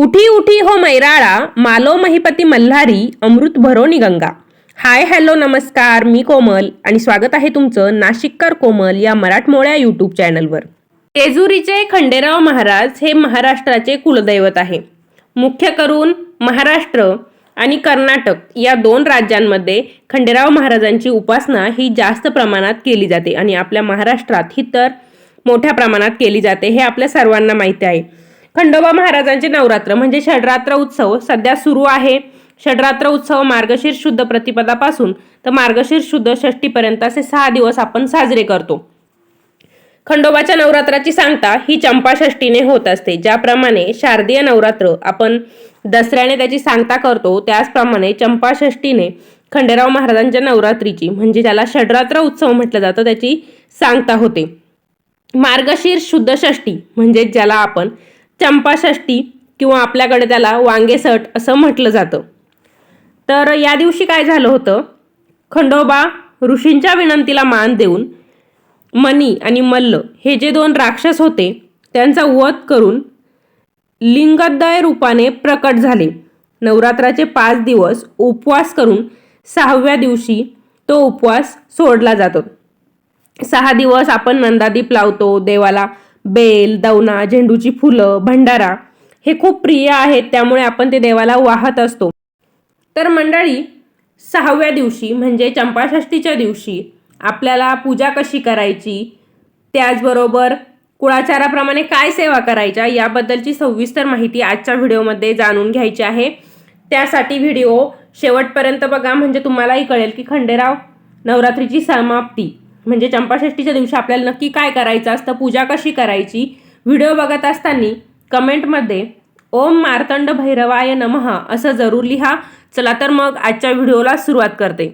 उठी उठी हो मैराळा मालो महिपती मल्हारी अमृत भरोनी गंगा. हाय हॅलो नमस्कार मी कोमल आणि स्वागत आहे तुमचं नाशिककर कोमल या मराठमोळ्या यूट्यूब चॅनलवर. तेजुरीचे खंडेराव महाराज हे महाराष्ट्राचे कुलदैवत आहे. मुख्य करून महाराष्ट्र आणि कर्नाटक या दोन राज्यांमध्ये खंडेराव महाराजांची उपासना ही जास्त प्रमाणात केली जाते आणि आपल्या महाराष्ट्रात ही तर मोठ्या प्रमाणात केली जाते हे आपल्या सर्वांना माहिती आहे. खंडोबा महाराजांचे नवरात्र म्हणजे षडरात्र उत्सव सध्या सुरू आहे. षडरात्र उत्सव मार्गशीर्ष शुद्ध प्रतिपदापासून तर मार्गशीर्ष शुद्ध षष्टीपर्यंत असे सहा दिवस आपण साजरे करतो. खंडोबाच्या नवरात्राची सांगता ही चंपाषष्टीने होत असते. ज्याप्रमाणे शारदीय नवरात्र आपण दसऱ्याने त्याची सांगता करतो त्याचप्रमाणे चंपाषष्टीने खंडेराव महाराजांच्या नवरात्रीची म्हणजे ज्याला षडरात्र उत्सव म्हटलं जातं त्याची सांगता होते. मार्गशीर्ष शुद्ध षष्टी म्हणजे ज्याला आपण चंपाषष्टी किंवा आपल्याकडे त्याला वांगेसट असं म्हटलं जातं. तर या दिवशी काय झालं होतं? खंडोबा ऋषींच्या विनंतीला मान देऊन मनी आणि मल्ल हे जे दोन राक्षस होते त्यांचा वध करून लिंगदय रूपाने प्रकट झाले. नवरात्राचे पाच दिवस उपवास करून सहाव्या दिवशी तो उपवास सोडला जातो. सहा दिवस आपण नंदादीप लावतो देवाला बेल दवना झेंडूची फुलं भंडारा हे खूप प्रिय आहेत त्यामुळे आपण ते देवाला वाहत असतो. तर मंडळी सहाव्या दिवशी म्हणजे चंपाषष्टीच्या दिवशी आपल्याला पूजा कशी करायची? त्याचबरोबर कुळाचाराप्रमाणे काय सेवा करायच्या? याबद्दलची सविस्तर माहिती आजच्या व्हिडिओमध्ये जाणून घ्यायची आहे. त्यासाठी व्हिडिओ शेवटपर्यंत बघा म्हणजे तुम्हालाही कळेल की खंडेराव नवरात्रीची समाप्ती. म्हणजे चंपाषष्टीच्या दिवशी आपल्याला नक्की काय करायचं असतं पूजा कशी करायची व्हिडिओ बघत असताना कमेंटमध्ये ओम मार्तंड भैरवाय नमः असं जरूर लिहा. चला तर मग आजच्या व्हिडिओला सुरुवात करते.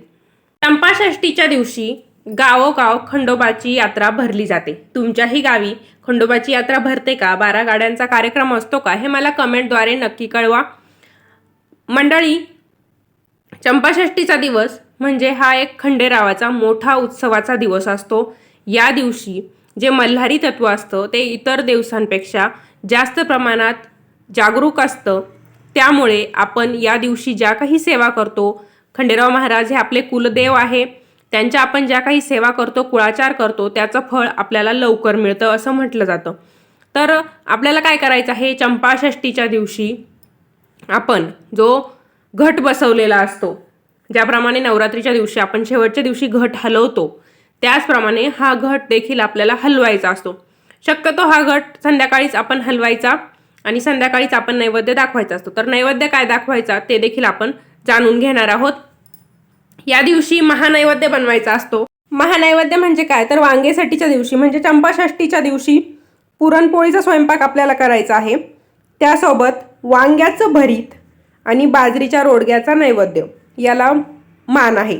चंपाषष्टीच्या दिवशी गावोगाव खंडोबाची यात्रा भरली जाते. तुमच्याही गावी खंडोबाची यात्रा भरते का? बारा गाड्यांचा कार्यक्रम असतो का? हे मला कमेंटद्वारे नक्की कळवा. मंडळी चंपाषष्टीचा दिवस म्हणजे हा एक खंडेरावाचा मोठा उत्सवाचा दिवस असतो. या दिवशी जे मल्हारी तत्व असतं ते इतर दिवसांपेक्षा जास्त प्रमाणात जागरूक असतं. त्यामुळे आपण या दिवशी ज्या काही सेवा करतो खंडेराव महाराज हे आपले कुलदेव आहे. त्यांच्या आपण ज्या काही सेवा करतो कुळाचार करतो त्याचं फळ आपल्याला लवकर मिळतं असं म्हटलं जातं. तर आपल्याला काय करायचं आहे? चंपाषष्टीच्या दिवशी आपण जो घट बसवलेला असतो ज्याप्रमाणे नवरात्रीच्या दिवशी आपण शेवटच्या दिवशी घट हलवतो त्याचप्रमाणे हा घट देखील आपल्याला हलवायचा असतो. शक्यतो हा घट संध्याकाळीच आपण हलवायचा आणि संध्याकाळीच आपण नैवेद्य दाखवायचा असतो. तर नैवेद्य काय दाखवायचा ते देखील आपण जाणून घेणार आहोत. या दिवशी महानैवेद्य बनवायचा असतो. महानैवेद्य म्हणजे काय? तर वांगेसाठीच्या दिवशी म्हणजे चंपाषष्टीच्या दिवशी पुरणपोळीचा स्वयंपाक आपल्याला करायचा आहे. त्यासोबत वांग्याचं भरीत आणि बाजरीच्या रोडग्याचा नैवेद्य. याला मान आहे.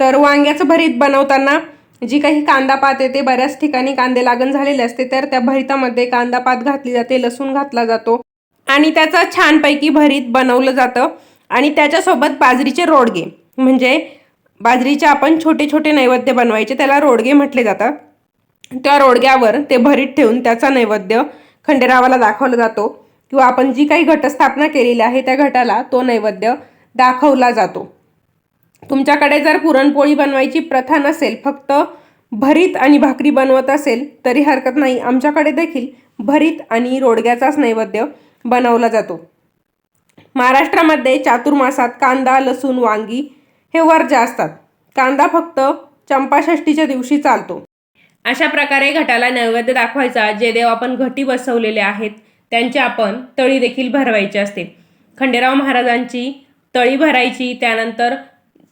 तर वांग्याचं भरीत बनवताना जी काही कांदा पात येते बऱ्याच ठिकाणी कांदे लागण झालेले असते तर त्या भरितामध्ये कांदा पात घातली जाते लसूण घातला जातो आणि त्याचा छानपैकी भरीत बनवलं जातं आणि त्याच्यासोबत बाजरीचे रोडगे म्हणजे बाजरीचे आपण छोटे छोटे नैवेद्य बनवायचे त्याला रोडगे म्हटले जातात. त्या रोडग्यावर ते भरीत ठेवून त्याचा नैवेद्य खंडेरावाला दाखवला जातो किंवा आपण जी काही घटस्थापना केलेली आहे त्या घटाला तो नैवेद्य दाखवला जातो. तुमच्याकडे जर पुरणपोळी बनवायची प्रथा नसेल फक्त भरीत आणि भाकरी बनवत असेल तरी हरकत नाही. आमच्याकडे देखील भरीत आणि रोडग्याचाच नैवेद्य बनवला जातो. महाराष्ट्रामध्ये चातुर्मासात कांदा लसूण वांगी हे वर्ज्य असतात. कांदा फक्त चंपाषष्टीच्या दिवशी चालतो. अशा प्रकारे घटाला नैवेद्य दाखवायचा जे देव आपण घटी बसवलेले आहेत त्यांची आपण तळी देखील भरवायची असते. खंडेराव महाराजांची तळी भरायची त्यानंतर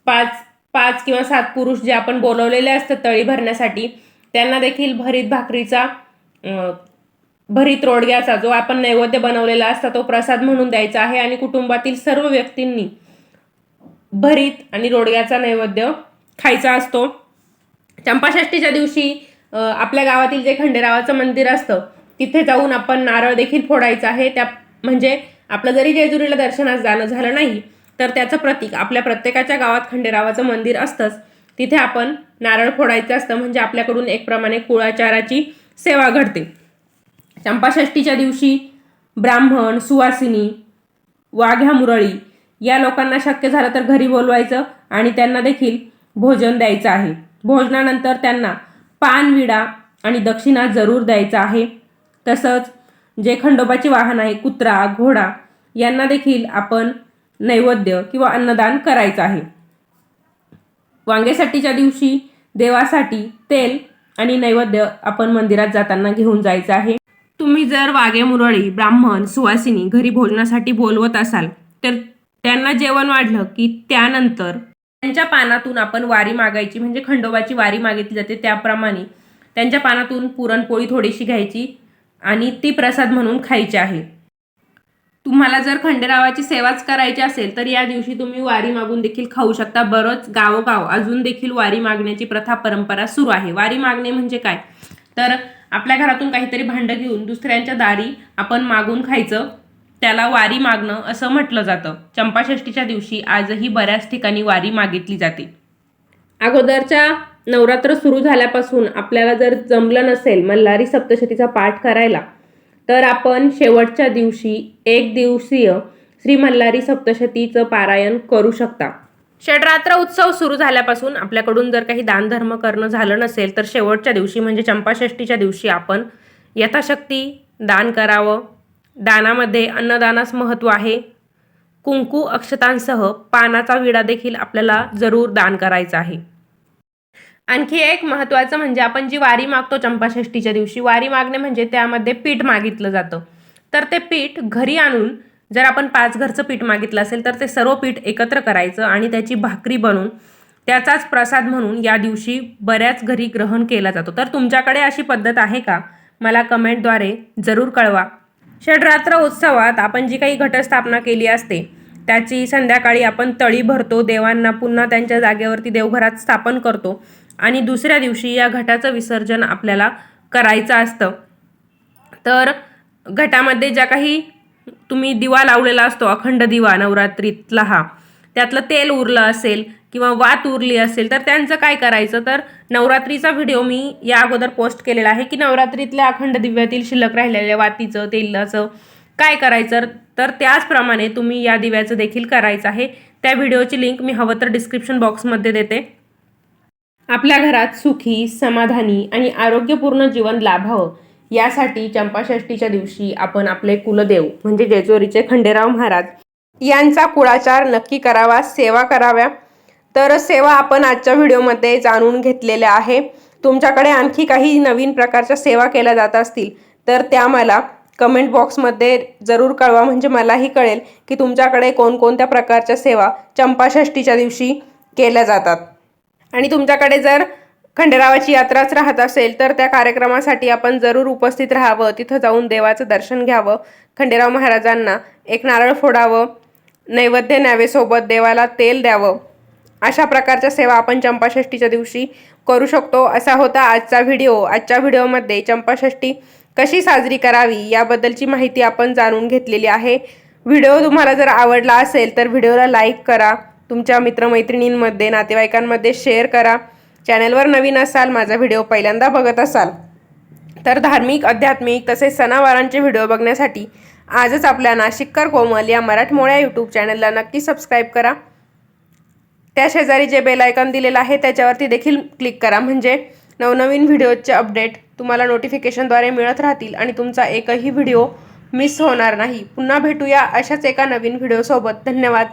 पाच पाच किंवा सात पुरुष जे आपण बोलवलेले असतात तळी भरण्यासाठी त्यांना देखील भरीत भाकरीचा भरीत रोडग्याचा जो आपण नैवेद्य बनवलेला असता तो प्रसाद म्हणून द्यायचा आहे आणि कुटुंबातील सर्व व्यक्तींनी भरीत आणि रोडग्याचा नैवेद्य खायचा असतो. चंपाषष्टीच्या दिवशी आपल्या गावातील जे खंडेरावाचं मंदिर असतं तिथे जाऊन आपण नारळ देखील फोडायचं आहे. त्या म्हणजे आपलं जरी जेजुरीला दर्शनास जाणं झालं नाही तर त्याचं प्रतीक आपल्या प्रत्येकाच्या गावात खंडेरावाचं मंदिर असतंच. तिथे आपण नारळ फोडायचं असतं म्हणजे आपल्याकडून एक प्रमाणे कुळाचाराची सेवा घडते. चंपाषष्टीच्या दिवशी ब्राह्मण सुवासिनी वाघ्या मुरळी या लोकांना शक्य झालं तर घरी बोलवायचं आणि त्यांना देखील भोजन द्यायचं आहे. भोजनानंतर त्यांना पानविडा आणि दक्षिणा जरूर द्यायचा आहे. तसंच जे खंडोबाचे वाहन आहे कुत्रा घोडा यांना देखील आपण नैवेद्य किंवा अन्नदान करायचं आहे. वांगेसाठीच्या दिवशी देवासाठी तेल आणि नैवेद्य आपण मंदिरात जाताना घेऊन जायचं आहे. तुम्ही जर वाघे मुरळी ब्राह्मण सुवासिनी घरी भोजनासाठी बोलवत असाल तर त्यांना जेवण वाढलं की त्यानंतर त्यांच्या पानातून आपण वारी मागायची म्हणजे खंडोबाची वारी मागितली जाते त्याप्रमाणे त्यांच्या पानातून पुरणपोळी थोडीशी घ्यायची आणि ती प्रसाद म्हणून खायची आहे. तुम्हाला जर खंडेरावाची सेवाच करायची असेल तर या दिवशी तुम्ही वारी मागून देखील खाऊ शकता. बरंच गावोगाव अजून देखील वारी मागण्याची प्रथा परंपरा सुरू आहे. वारी मागणे म्हणजे काय? तर आपल्या घरातून काहीतरी भांडं घेऊन दुसऱ्यांच्या दारी आपण मागून खायचं त्याला वारी मागणं असं म्हटलं जातं. चंपाषष्टीच्या दिवशी आजही बऱ्याच ठिकाणी वारी मागितली जाते. अगोदरच्या नवरात्र सुरू झाल्यापासून आपल्याला जर जमलं नसेल मल्हारी सप्तशतीचा पाठ करायला तर आपण शेवटच्या दिवशी एक दिवसीय श्री मल्हारी सप्तशतीचं पारायण करू शकता. षडरात्र उत्सव सुरू झाल्यापासून आपल्याकडून जर काही दानधर्म करणं झालं नसेल तर शेवटच्या दिवशी म्हणजे चंपाषष्टीच्या दिवशी आपण यथाशक्ती दान करावं. दानामध्ये अन्नदानास महत्त्व आहे. कुंकू अक्षतांसह पानाचा विडा देखील आपल्याला जरूर दान करायचा आहे. आणखी एक महत्त्वाचं म्हणजे आपण जी वारी मागतो चंपाषष्टीच्या दिवशी वारी मागणे म्हणजे त्यामध्ये पीठ मागितलं जातं. तर ते पीठ घरी आणून जर आपण पाच घरचं पीठ मागितलं असेल तर ते सर्व पीठ एकत्र करायचं आणि त्याची भाकरी बनवून त्याचाच प्रसाद म्हणून या दिवशी बऱ्याच घरी ग्रहण केला जातो. तर तुमच्याकडे अशी पद्धत आहे का? मला कमेंटद्वारे जरूर कळवा. षडरात्र उत्सवात आपण जी काही घटस्थापना केली असते त्याची संध्याकाळी आपण तळी भरतो देवांना पुन्हा त्यांच्या जागेवरती देवघरात स्थापन करतो. आणि दुसऱ्या दिवशी या घटाचं विसर्जन आपल्याला करायचं असतं. तर घटामध्ये ज्या काही तुम्ही दिवा लावलेला असतो अखंड दिवा नवरात्रीतला हा त्यातलं तेल उरलं असेल किंवा वात उरली असेल तर त्यांचं काय करायचं? तर नवरात्रीचा व्हिडिओ मी या अगोदर पोस्ट केलेला आहे की नवरात्रीतल्या अखंड दिव्यातील शिल्लक राहिलेल्या वातीचं तेलाचं काय करायचं? तर त्याचप्रमाणे तुम्ही या दिव्याचं देखील करायचं आहे. त्या व्हिडिओची लिंक मी हवं तर डिस्क्रिप्शन बॉक्समध्ये देते. आपल्या घरात सुखी समाधानी आणि आरोग्यपूर्ण जीवन लाभावं यासाठी चंपाषष्टीच्या दिवशी आपण आपले कुलदेव म्हणजे जेजोरीचे खंडेराव महाराज यांचा कुळाचार नक्की करावा सेवा कराव्या. तर सेवा आपण आजच्या व्हिडिओमध्ये जाणून घेतलेल्या आहे. तुमच्याकडे आणखी काही नवीन प्रकारच्या सेवा केल्या जात असतील तर त्या मला कमेंट बॉक्समध्ये जरूर कळवा. म्हणजे मलाही कळेल की तुमच्याकडे कोणकोणत्या प्रकारच्या सेवा चंपाषष्टीच्या दिवशी केल्या जातात. आणि तुमच्याकडे जर खंडेरावाची यात्राच राहत असेल तर त्या कार्यक्रमासाठी आपण जरूर उपस्थित राहावं. तिथं जाऊन देवाचं दर्शन घ्यावं. खंडेराव महाराजांना एक नारळ फोडावं. नैवेद्य न्यावेसोबत देवाला तेल द्यावं. अशा प्रकारच्या सेवा आपण चंपाषष्टीच्या दिवशी करू शकतो. असा होता आजचा व्हिडिओ. आजच्या व्हिडिओमध्ये चंपाषष्टी कशी साजरी करावी याबद्दलची माहिती आपण जाणून घेतलेली आहे. व्हिडिओ तुम्हाला जर आवडला असेल तर व्हिडिओला लाईक करा. तुमच्या मित्रमैत्रिणींमध्ये नातेवाईकांमध्ये शेअर करा. चॅनलवर नवीन असाल माझा व्हिडिओ पहिल्यांदा बघत असाल तर धार्मिक आध्यात्मिक तसेच सणावारांचे व्हिडिओ बघण्यासाठी आजच आपल्या नाशिककर कोमल या मराठमोळ्या यूट्यूब चॅनलला नक्की सबस्क्राईब करा. त्या शेजारी जे बेल आयकॉन दिलेलं आहे त्याच्यावरती देखील क्लिक करा. म्हणजे नवनवीन व्हिडिओचे अपडेट तुम्हाला नोटिफिकेशनद्वारे मिळत राहतील आणि तुमचा एकही व्हिडिओ मिस होणार नाही. पुन्हा भेटूया अशाच एका नवीन व्हिडिओसोबत धन्यवाद.